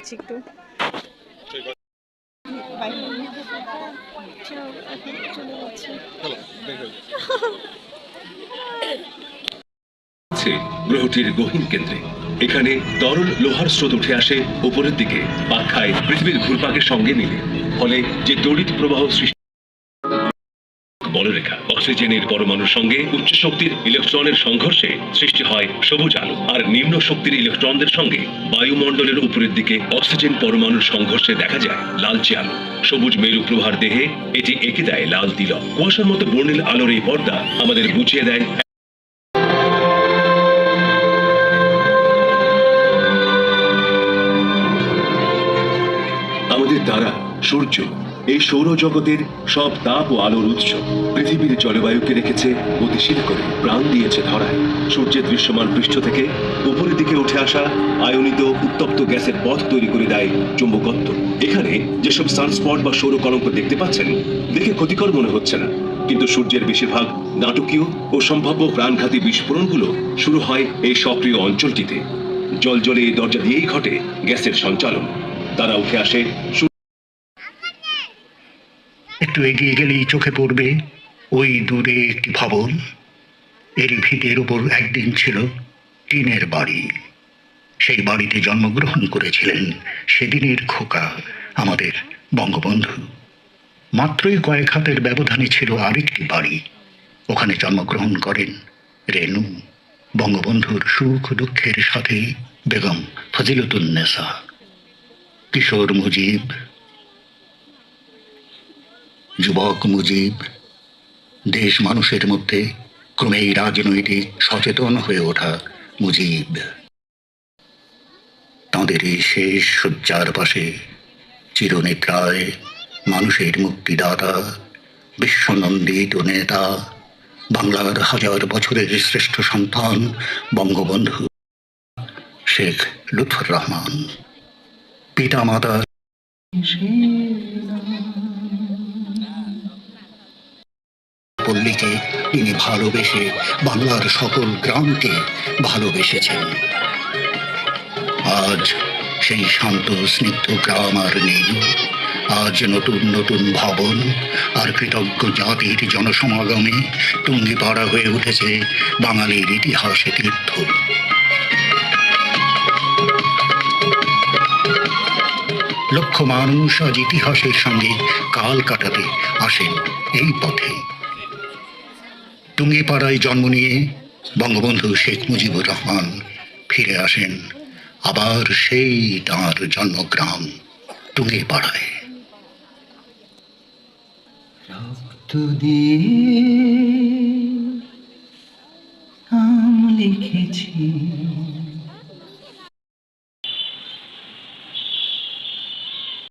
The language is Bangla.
যাচ্ছি একটু। গ্রহটির গহীন কেন্দ্রে। এখানে তরল লোহার স্রোত উঠে আসে উপরের দিকে পাক খায় পৃথিবীর ঘুরপাকের সঙ্গে মিলে। ফলে যে তড়িৎ প্রবাহ সৃষ্টি বলরেখা অক্সিজেনের পরমাণুর সঙ্গে উচ্চ শক্তির ইলেকট্রনের সংঘর্ষে সৃষ্টি হয় সবুজ আলো, আর নিম্ন শক্তির ইলেকট্রনদের সঙ্গে বায়ুমণ্ডলের উপরের দিকে অক্সিজেন পরমাণুর সংঘর্ষে দেখা যায় লালচে আলো। সবুজ মেরু প্রভার দেহে এটি এঁকে দেয় লাল তিলক। কুয়াশার মতো বর্ণিল আলোর এই পর্দা আমাদের বুঝিয়ে দেয় আমাদের দ্বারা সূর্য এই সৌরজগতের সব তাপ ও আলোর উৎস। পৃথিবীর জলবায়ুকে রেখেছে গতিশীল করে প্রাণ দিয়েছে ধরায়। সূর্যের দৃশ্যমান পৃষ্ঠ থেকে উপরের দিকে উঠে আসা আয়নিত উত্তপ্ত গ্যাসের পথ তৈরি করে দেয় চুম্বকত্ব। এখানে যেসব সানস্পট বা সৌর কলঙ্ক দেখতে পাচ্ছেন, দেখে ক্ষতিকর মনে হচ্ছে না। কিন্তু সূর্যের বেশিরভাগ নাটকীয় ও সম্ভাব্য প্রাণঘাতী বিস্ফোরণগুলো শুরু হয় এই সক্রিয় অঞ্চলটিতে। জল জলে এই দরজা দিয়েই ঘটে গ্যাসের সঞ্চালন। তারা উঠে আসে একটু এগিয়ে গেলেই চোখে পড়বে ওই দূরে একটি ভবন। এর ভিতের উপর একদিন ছিল টিনের বাড়ি। সেই বাড়িতে জন্মগ্রহণ করেছিলেন সেদিনের খোকা আমাদের বঙ্গবন্ধু। মাত্রই কয়েক হাতের ব্যবধানে ছিল আরেকটি বাড়ি। ওখানে জন্মগ্রহণ করেন রেনু, বঙ্গবন্ধুর সুখ দুঃখের সাথে বেগম ফজিলতুন্নেসা কিশোর মুজিব যুবক মুজিব, দেশ মানুষের মধ্যে ক্রমেই রাজনৈতিক সচেতন হয়ে ওঠা মুজিব। তাঁদের এই শেষ শয্যার পাশে চিরনিদ্রায় মানুষের মুক্তিদাতা, বিশ্বনন্দিত নেতা, বাংলার হাজার বছরের শ্রেষ্ঠ সন্তান, বঙ্গবন্ধু শেখ লুৎফর রহমান। পিতা মাতা পল্লীকে তিনি ভালোবেসে বাংলার সকল গ্রামকে ভালোবেসেছেন। আজ সেই শান্ত, স্নিগ্ধ গ্রাম আর নেই। আজ নতুন নতুন ভবন আর কৃতজ্ঞ জাতির জনসমাগমে টুঙ্গিপাড়া হয়ে উঠেছে বাঙালির ইতিহাসে তীর্থ। লক্ষ মানুষ আজ ইতিহাসের সঙ্গে কাল কাটাতে আসেন এই পথে। টুঙ্গিপাড়ায় জন্ম নিয়ে বঙ্গবন্ধু শেখ মুজিবুর রহমান ফিরে আসেন, আবার সেই তাঁর জন্মগ্রাম টুঙ্গিপাড়ায়। রক্ত দিয়ে লিখেছি।